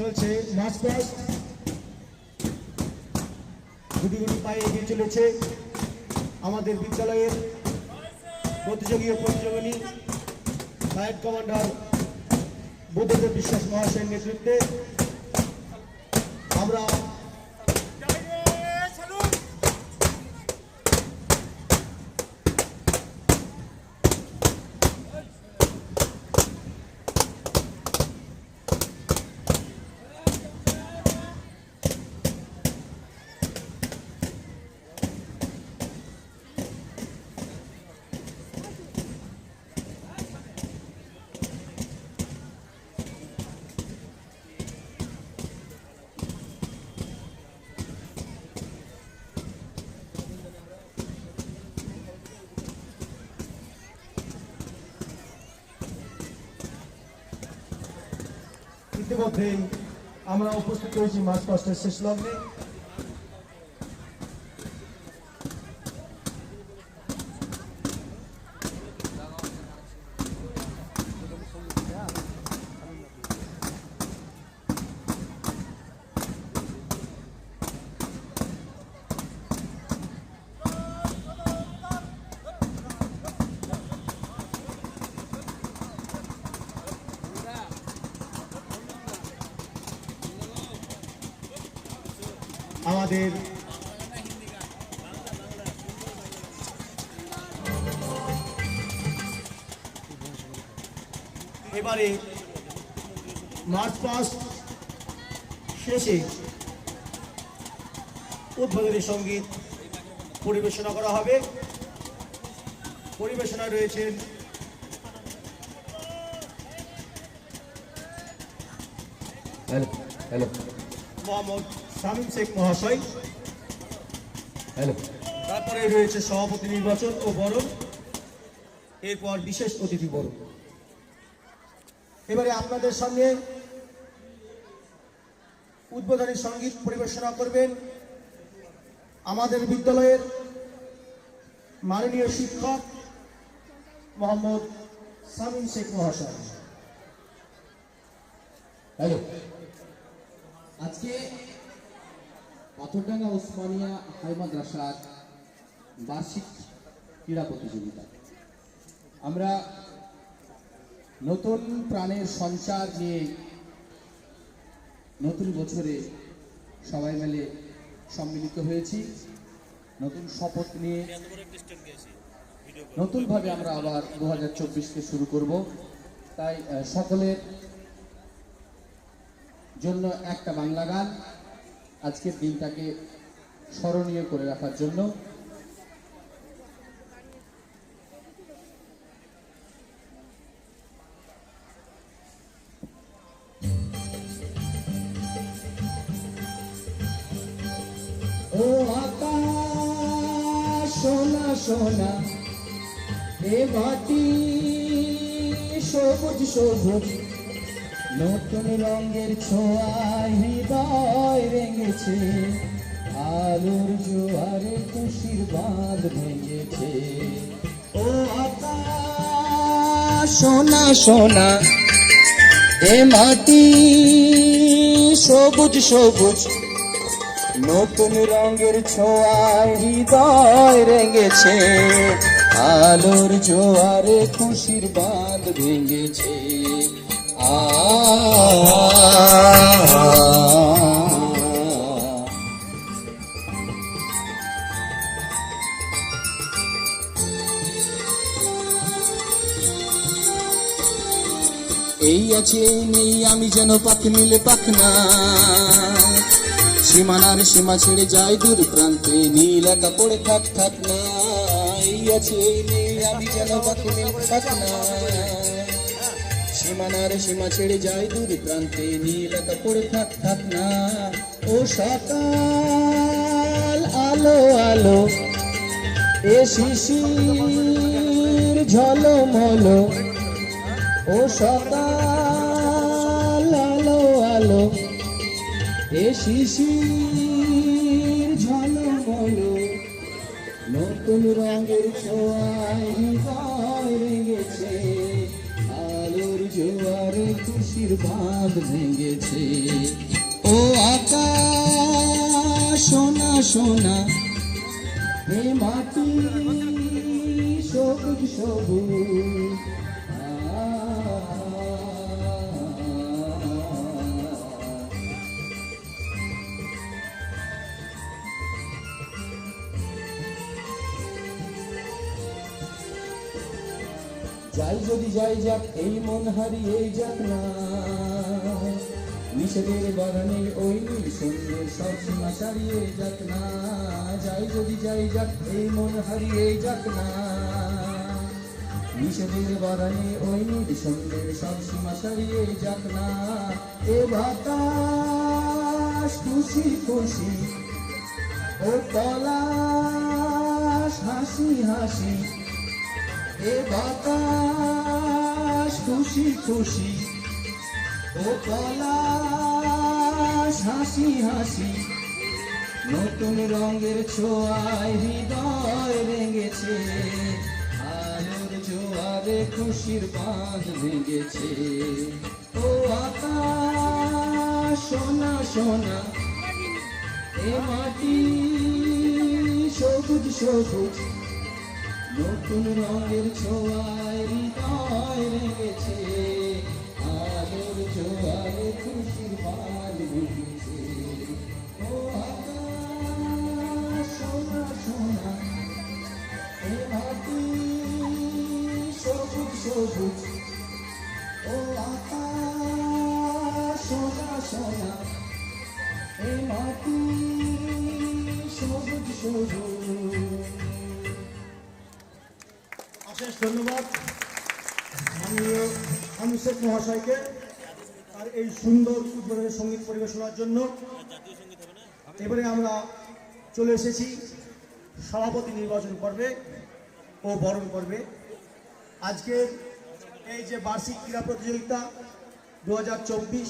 চলছে পাস গুটি গুটি পায়ে এগিয়ে চলেছে আমাদের বিদ্যালয়ের প্রতিযোগী ও প্রতিযোগিনী ফায়ার কমান্ডার বুদ্ধদেব বিশ্বাস মহাশয়ের নেতৃত্বে। আমরা ইতিমধ্যেই আমরা উপস্থিত হয়েছি মাস পাস্টের শেষ লগ্নে। এবারে মার্চ পাস্ট শেষে উদ্বোধনী সংগীত পরিবেশনা করা হবে। পরিবেশনায় রয়েছেন হ্যালো হ্যালো মোহাম্মদ শামীম শেখ মহাশয়। হ্যালো তারপরে রয়েছে সভাপতি নির্বাচন ও বরণ। এরপর বিশেষ অতিথি বরণ। এবারে আপনাদের সঙ্গে উদ্বোধনী সংগীত পরিবেশনা করবেন আমাদের বিদ্যালয়ের মাননীয় শিক্ষক মোহাম্মদ সামিম শেখ মহাশয়। আজকে পাথরডাঙ্গা ওসমানিয়া হাই মাদ্রাসার বার্ষিক ক্রীড়া প্রতিযোগিতা। আমরা নতুন প্রাণের সঞ্চার নিয়ে নতুন বছরে সবাই মিলে সম্মিলিত হয়েছি। নতুন শপথ নিয়ে নতুনভাবে আমরা আবার দু হাজার চব্বিশকে শুরু করব। তাই সকলের জন্য একটা বাংলা গান, আজকের দিনটাকে স্মরণীয় করে রাখার জন্য। সবুজ সবুজ, নতুন রঙের ছোঁয়ায় হৃদয় রেঙেছে আলোর জোয়ারে খুশির বাঁধ ভেঙেছে। ও সোনা সোনা, এ মাটি সবুজ সবুজ, নতুন রঙের ছোঁয়ায় হৃদয় রেঙেছে আলোর জোয়ারে খুশির বাঁধ ভেঙেছে। এই আছে নেই, আমি যেন পাখ মিলে পাখ না। সীমানার সীমা ছেড়ে যাই দূর প্রান্তে, নীল একা পড়ে থাক থাক না। আমি যেন সীমানার সীমা ছেড়ে যাই দূর প্রান্তে নীল পড়ে থাক থাক না। ও সকাল, আলো আলো, এ শিশির ঝলমলো। ও সকাল, আলো আলো, এ শিশির নতুন রঙের ছোঁয়ায় রেগেছে আলোর জোয়ারে খুশির ভাব ভেঙেছে। ও আকাশ, সোনা সোনা, হে মাটি, সবুজ সবুজ। যাই যদি যাই যাক, এই মন হারিয়ে যাক না। নিষেধের বাগানে ওই সুন্দর সব সীমা ছাড়িয়ে যাক না। যাই যদি যাই যাক, এই মন হারিয়ে যাক না। নিষেধের বাগানে ওই সুন্দর সব সীমা ছাড়িয়ে যাক না। এ বাতাস খুশি খুশি, ও পলাশ হাসি হাসি এ বাতাস, খুশি খুশি। ও পলাশ, হাসি হাসি। নতুন রঙের ছোঁয়ায় হৃদয় রেঙেছে আলোর জোয়ারে খুশির বাঁধ ভেঙেছে। ও আকাশ, সোনা সোনা। এ মাটি সবুজ সবুজ। নতুন রঙের ছোঁয়ায় হৃদয় সুন্দর উদ্বোধনের সংগীত পরিবেশনার জন্য। এবারে আমরা চলে এসেছি সভাপতি নির্বাচন পর্বে ও বরণ পর্বে। আজকের এই যে বার্ষিক ক্রীড়া প্রতিযোগিতা দু হাজার চব্বিশ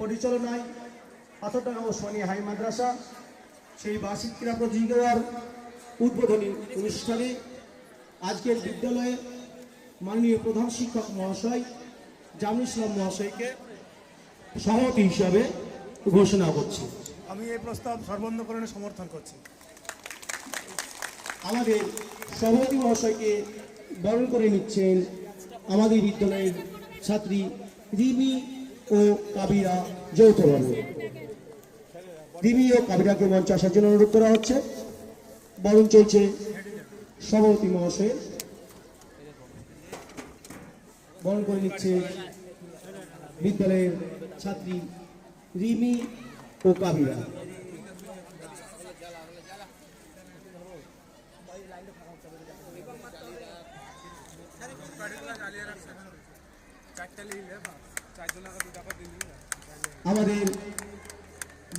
পরিচালনায় পাথরডাঙ্গা ওসমানী হাই মাদ্রাসা, সেই বার্ষিক ক্রীড়া প্রতিযোগিতার উদ্বোধনী অনুষ্ঠানে আজকের বিদ্যালয়ে মাননীয় প্রধান শিক্ষক মহাশয় জামুল ইসলাম মহাশয়কে সভাপতি হিসাবে ঘোষণা করছি। আমি এই প্রস্তাব সর্বন্ধকরণে সমর্থন করছি। আমাদের সভাপতি মহাশয়কে বরণ করে নিচ্ছেন আমাদের বিদ্যালয়ের ছাত্রী রিমি ও কাবিরা যৌথভাবে। রিমি ও কাবিরাকে মঞ্চে আসার জন্য অনুরোধ করা হচ্ছে। বরণ চলছে সভাপতি মহাশয়ের। বরণ করে নিচ্ছে বিদ্যালয়ের ছাত্রী রিমি ও কাবিরা আমাদের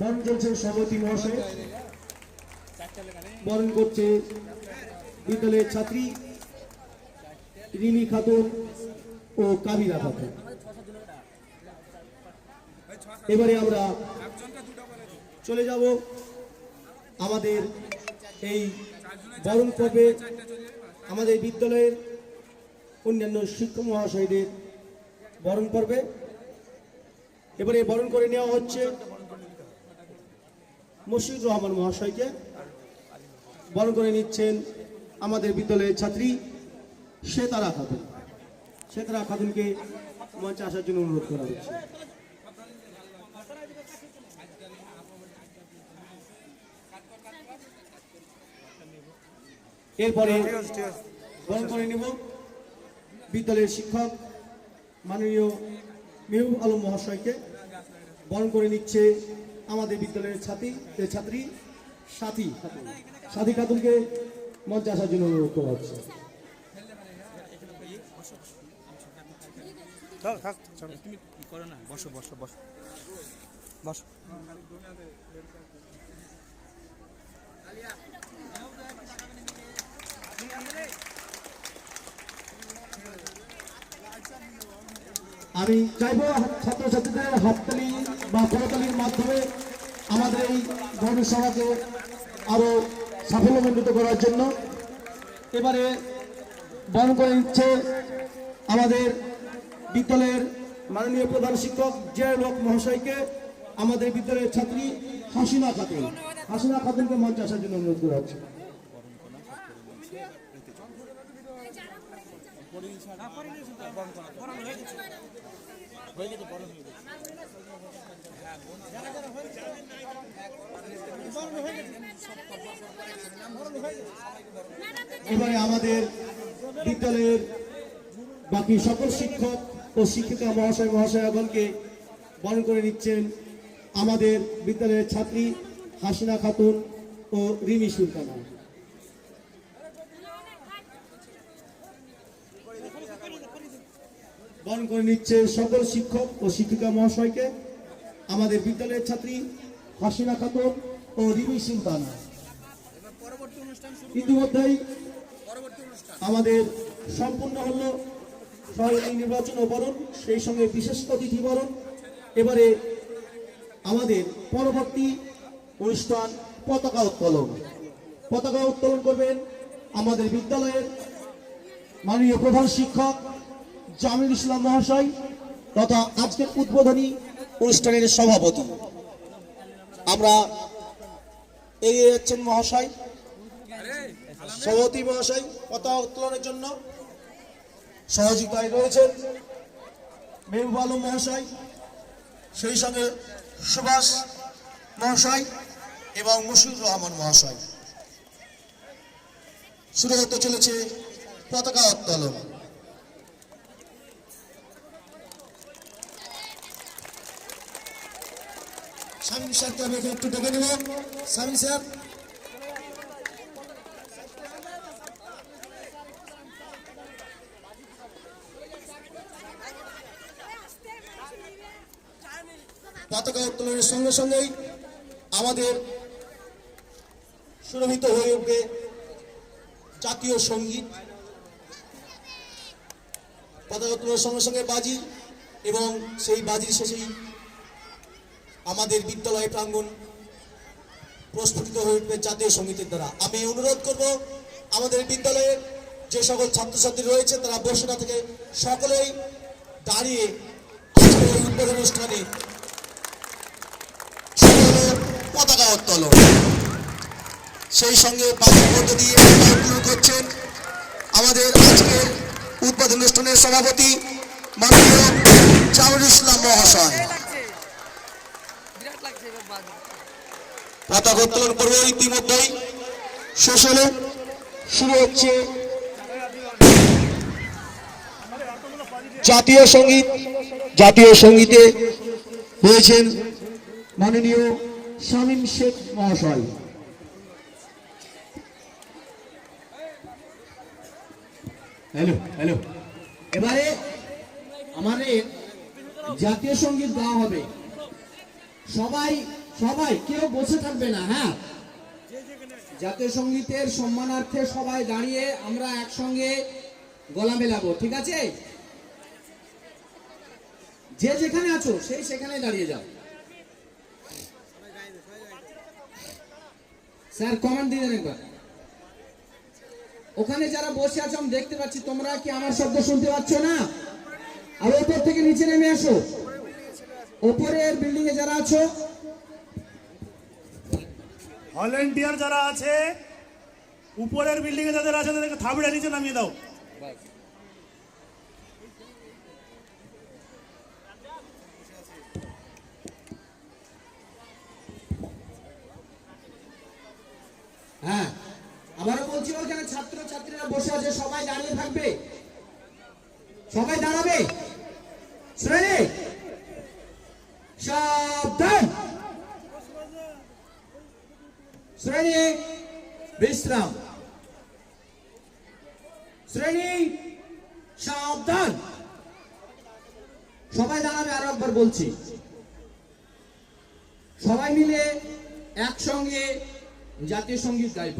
বরণ চলছে সভাপতি মহাশয়। বরণ করছে বিদ্যালয়ের ছাত্রী রিমি খাতুন ও কাবিরা খাতুন। এবারে আমরা চলে যাব আমাদের এই বরণ পর্বে আমাদের বিদ্যালয়ের অন্যান্য শিক্ষক মহাশয়দের বরণ পর্বে এবারে বরণ করে নেওয়া হচ্ছে মশিউর রহমান মহাশয়কে। বরণ করে নিচ্ছেন আমাদের বিদ্যালয়ের ছাত্রী শ্বেতারা খাতুন। শ্বেতারা খাতুনকে মঞ্চে আসার জন্য অনুরোধ করা হচ্ছে। এরপরে বরণ করে নেব বিদ্যালয়ের শিক্ষক মাননীয় মেহবুব আলম মহাশয়কে। বরণ করে নিচ্ছে আমাদের বিদ্যালয়ের ছাত্রী ছাত্রী সাথী। সাথী খাতুনকে মঞ্চে আসার জন্য অনুরোধ করা হচ্ছে। বসো বসো বসো। বসো। আমি চাইব ছাত্রছাত্রীদের হাততালি বা করতালির মাধ্যমে আমাদের এই ধর্মসভাকে আরও সাফল্যমণ্ডিত করার জন্য। এবারে বরণ করে নিচ্ছে আমাদের বিদ্যালয়ের মাননীয় প্রধান শিক্ষক জয় লোক মহাশয়কে, আমাদের বিদ্যালয়ের ছাত্রী হাসিনা খাতুন। হাসিনা খাতুনকে মঞ্চে আসার জন্য অনুরোধ করা হচ্ছে। এবারে আমাদের বিদ্যালয়ের বাকি সকল শিক্ষক ও শিক্ষিকা মহাশয়, মহাশয়গণকে বরণ করে নিচ্ছেন আমাদের বিদ্যালয়ের ছাত্রী হাসিনা খাতুন ও রিমি সুলতানা। বরণ করে নিচ্ছে সকল শিক্ষক ও শিক্ষিকা মহাশয়কে, আমাদের বিদ্যালয়ের ছাত্রী হাসিনা খাতুন ও রিমি সুলতানা। ইতিমধ্যেই আমাদের সম্পূর্ণ হল সরকারি নির্বাচন ও বরণ, সেই সঙ্গে বিশেষ অতিথি বরণ। এবারে আমাদের পরবর্তী অনুষ্ঠান পতাকা উত্তোলন। পতাকা উত্তোলন করবেন আমাদের বিদ্যালয়ের মাননীয় প্রধান শিক্ষক জামিল ইসলাম মহাশয় তথা আজকের উদ্বোধনী অনুষ্ঠানের সভাপতি। আমরা এগিয়ে যাচ্ছেন মহাশয়। সভাপতি মহাশয় পতাকা উত্তোলনের জন্য সহযোগিতায় রয়েছেন মেহবুব আলম মহাশয়, সেই সঙ্গে সুভাষ মহাশয় এবং মুশিউর রহমান মহাশয়। শুরু হতে চলেছে পতাকা উত্তোলন। শামীম স্যারকে আমি এখানে একটু ডেকে নেব। শামীম স্যার। পতাকা উত্তোলনের সঙ্গে সঙ্গেই আমাদের সুরভিত হয়ে উঠবে জাতীয় সংগীত। পতাকা উত্তোলনের সঙ্গে সঙ্গে বাজি এবং সেই বাজির শেষেই আমাদের বিদ্যালয় প্রাঙ্গণ প্রস্ফুটিত হয়ে উঠবে জাতীয় সঙ্গীতের দ্বারা। আমি অনুরোধ করব, আমাদের বিদ্যালয়ের যে সকল ছাত্রছাত্রী রয়েছে, তারা বসে না থেকে সকলেই দাঁড়িয়ে উদ্বোধন অনুষ্ঠানে পতাকা উত্তোলন। সেই সঙ্গে বাজির মধ্য দিয়ে করছেন আমাদের আজকের উদ্বোধন অনুষ্ঠানের সভাপতি মাননীয় জামিল ইসলাম মহাশয় বিরাট লাগছে এবার বাজে পতাকা উত্তোলন পর্ব ইতিমধ্যেই। শেষ শুরু হচ্ছে জাতীয় সংগীত। জাতীয় সঙ্গীতে রয়েছেন মাননীয় শামীম শেখ মহাশয়। Hello hello. এবারে আমাদের জাতীয় সংগীত গাওয়া হবে। সবাই সবাই, কেউ বসে থাকবে না হ্যাঁ? জাতীয় সঙ্গীতের সম্মানার্থে সবাই দাঁড়িয়ে আমরা একসঙ্গে গলা মেলাবো, ঠিক আছে? যে যেখানে আছো সেই সেখানে দাঁড়িয়ে যাও। স্যার কমান্ড দিয়ে দেন একবার। ওখানে যারা বসে আছো, আমি দেখতে পাচ্ছি, তোমরা কি আমার শব্দ শুনতে পাচ্ছ না? আর ওপর থেকে নিচে নেমে আসো। ওপরের বিল্ডিং এ যারা আছো ভলেন্টিয়ার যারা আছে, উপরের বিল্ডিং এ যাদের আছে, তাদেরকে থাবড়ে নিচে নামিয়ে দাও। হ্যাঁ আবারও বলছি ওখানে ছাত্র ছাত্রীরা বসে আছে, সবাই দাঁড়িয়ে থাকবে। সবাই দাঁড়াবে শ্রেণি সাবধান শ্রেণি বিশ্রাম শ্রেণি সাবধান সবাই দাঁড়াবে বলছি সবাই মিলে একসঙ্গে জাতীয় সংগীত গাইব।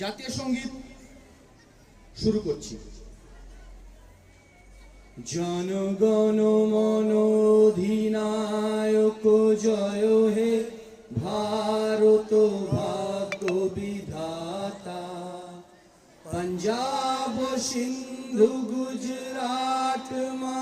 জাতীয় সংগীত শুরু করছি। জনগণ মন অধিনায়ক, জয় হে ভারত ভাগ্য বিধাতা। পঞ্জাব, সিন্ধু, গুজরাট মারাঠা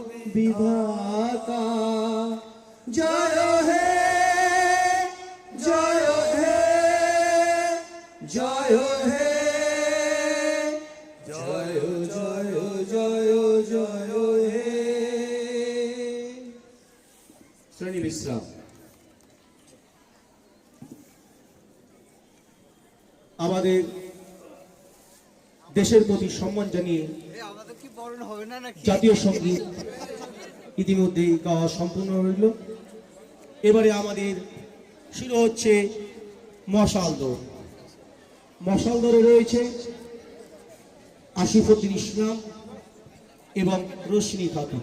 বিধাতা। জয় হে জয় হে জয় হে। জয় জয় জয় জয় হে। শ্রেণি বিশ্রাম। আমাদের দেশের প্রতি সম্মান জানিয়ে আমাদের কি বরণ হবে না নাকি? জাতীয় সংগীত ইতিমধ্যেই গাওয়া সম্পূর্ণ হইল। এবারে আমাদের শুরু হচ্ছে মশাল দৌড়। মশাল দৌড়ে রয়েছে আসিফুদ্দিন ইসলাম এবং রশ্মি খাতুন।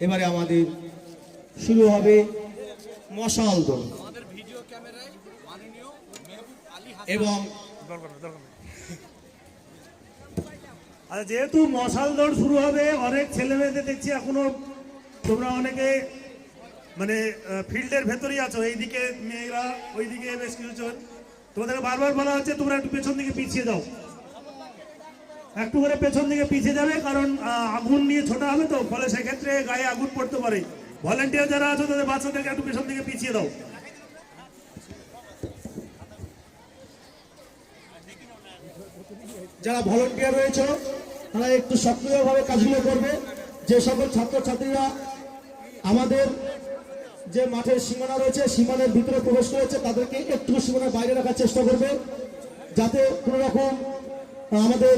এবারে আমাদের শুরু হবে মশাল দৌড়। এবং আচ্ছা যেহেতু মশাল দৌড় শুরু হবে, অনেক ছেলে মেয়েদের দেখছি এখনও তোমরা অনেকে মানে ফিল্ডের ভেতরেই আছো, এইদিকে মেয়েরা, ওইদিকে বেশ কিছু জন তোমাদেরকে বারবার বলা হচ্ছে, তোমরা একটু পেছন দিকে পিছিয়ে যাও একটু করে পেছন দিকে পিছিয়ে যাবে, কারণ আগুন নিয়ে ছোটা হবে তো, ফলে সেক্ষেত্রে গায়ে আগুন পড়তে পারে। ভলেন্টিয়ার যারা আছো, তাদের বাচ্চাদেরকে একটু পেছন দিকে পিছিয়ে দাও। যারা ভলেন্টিয়ার রয়েছে তারা একটু সক্রিয়ভাবে কাজগুলো করবে। যে সকল ছাত্রছাত্রীরা আমাদের যে মাঠের সীমানা রয়েছে, সীমানার ভিতরে প্রবেশ করেছে, তাদেরকে একটু সীমানার বাইরে রাখার চেষ্টা করবে। যাতে কোনো রকম আমাদের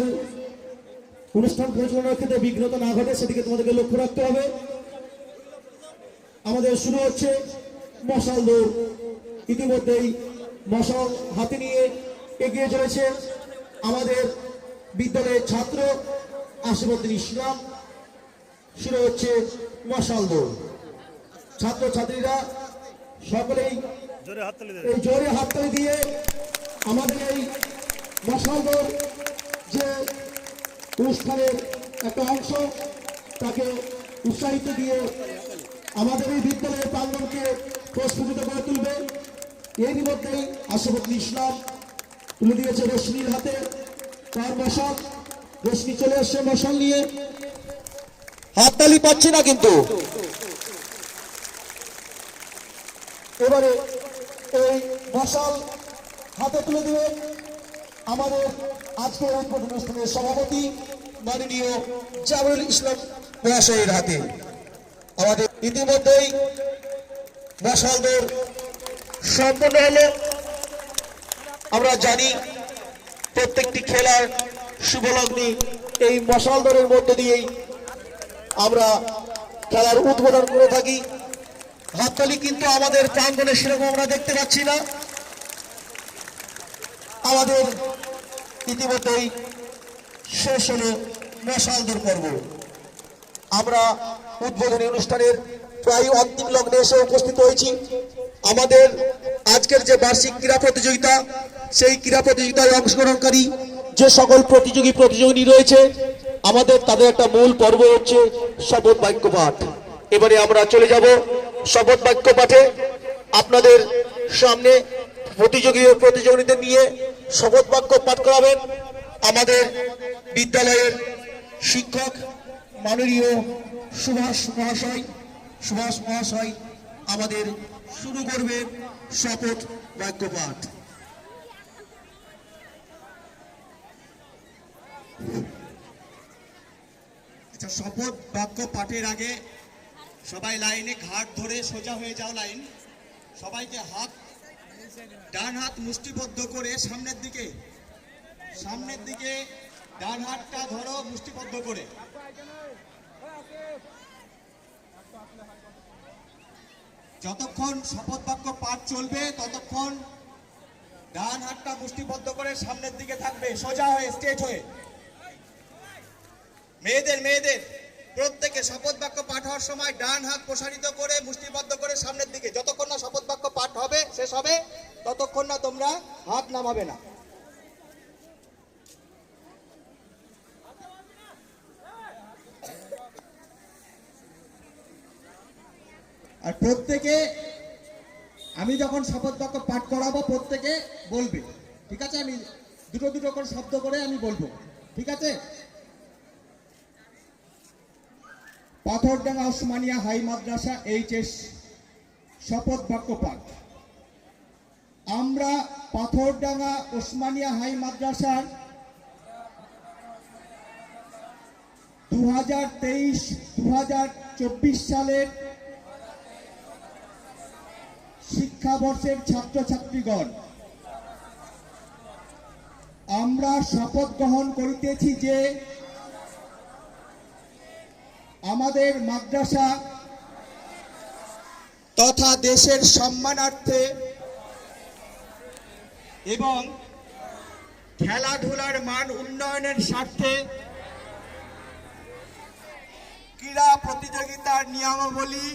অনুষ্ঠান পরিচালনার ক্ষেত্রে বিঘ্নতা না ঘটে, সেদিকে তোমাদেরকে লক্ষ্য রাখতে হবে। আমাদের শুরু হচ্ছে মশাল দৌড়। ইতিমধ্যেই মশাল হাতে নিয়ে এগিয়ে চলেছে আমাদের বিদ্যালয়ের ছাত্র আশিফুদ্দিন ইসলাম শুরু হচ্ছে মশাল দৌড়। ছাত্রছাত্রীরা সকলেই এই জোরে হাততালি দিয়ে আমাদের এই মশাল দৌড় যে অনুষ্ঠানের একটা অংশ তাকে উৎসাহিত দিয়ে আমাদের এই বিদ্যালয়ের প্রাঙ্গণকে প্রস্ফুটিত করে তুলবে। এরই মধ্যেই আশাফুদ্দিন ইসলাম তুলে দিয়েছে রশ্মির হাতে। তার মশাল রশ্মি চলে এসছে মশাল নিয়ে। হাততালি পাচ্ছি না কিন্তু। এবারে এই মশাল হাতে তুলে দিবে আমাদের আজকের উদ্বোধন অনুষ্ঠানের সভাপতি মাননীয় জাবরুল ইসলাম মহাশয়ের হাতে। আমাদের ইতিমধ্যেই মশাল দৌড় সম্পন্ন হলো। আমরা জানি প্রত্যেকটি খেলার শুভলগ্নে, এই মশাল দৌড়ের মধ্য দিয়েই আমরা খেলার উদ্বোধন করে থাকি। হাততালি কিন্তু আমাদের প্রাঙ্গনে সেরকম আমরা দেখতে পাচ্ছি না। আমাদের ইতিমধ্যেই শেষ হল মশাল দূর পর্ব। আমরা উদ্বোধনী অনুষ্ঠানের প্রায় অন্তিম লগ্নে এসে উপস্থিত হয়েছি। আমাদের আজকের যে বার্ষিক ক্রীড়া প্রতিযোগিতা, সেই ক্রীড়া প্রতিযোগিতায় অংশগ্রহণকারী যে সকল প্রতিযোগী প্রতিযোগিনী রয়েছে, আমাদের তাদের একটা মূল পর্ব হচ্ছে শপথ বাক্য পাঠ। এবারে আমরা চলে যাব শপথ বাক্য পাঠে। আপনাদের সামনে প্রতিযোগী ও প্রতিযোগীদের নিয়ে শপথ বাক্য পাঠ করাবেন আমাদের বিদ্যালয়ের শিক্ষক মাননীয় সুভাষ মহাশয়। সুভাষ মহাশয় আমাদের শুরু করবেন শপথ বাক্য পাঠ। শপথ বাক্য পাঠের আগে সবাই লাইনে ঘাট ধরে সোজা হয়ে যাও লাইন। সবাইকে হাত, ডান হাত মুষ্টিবদ্ধ করে সামনের দিকে সামনের দিকে ডান হাতটা ধরো মুষ্টিবদ্ধ করে। যতক্ষণ শপথ বাক্য পাঠ চলবে, ততক্ষণ ডান হাতটা মুষ্টিবদ্ধ করে সামনের দিকে থাকবে, সোজা হয়ে, স্ট্রেট হয়ে। মেয়েদের মেয়েদের, প্রত্যেকে শপথ বাক্য পাঠ হওয়ার সময় ডান হাত প্রসারিত করে মুষ্টিবদ্ধ করে সামনের দিকে। যতক্ষণ না শপথ বাক্য পাঠ হবে, শেষ হবে, ততক্ষণ না তোমরা হাত নামাবে না। আর প্রত্যেকে, আমি যখন শপথ বাক্য পাঠ করাবো, প্রত্যেকে বলবে। ঠিক আছে? আমি দুটো দুটো করে শব্দ করে আমি বলব। ঠিক আছে? পাথরডাঙ্গা ওসমানিয়া হাই মাদ্রাসা এইচএস শপথ বাক্য পাঠ আমরা পাথরডাঙ্গা ওসমানিয়া হাই মাদ্রাসার দু হাজার তেইশ দু হাজার চব্বিশ সালের শিক্ষাবর্ষের ছাত্রছাত্রীগণ, আমরা শপথ গ্রহণ করিতেছি যে আমাদের মাদ্রাসা তথা দেশের সম্মানার্থে এবং খেলাধুলার মান উন্নয়নের স্বার্থে ক্রীড়া প্রতিযোগিতার নিয়মাবলী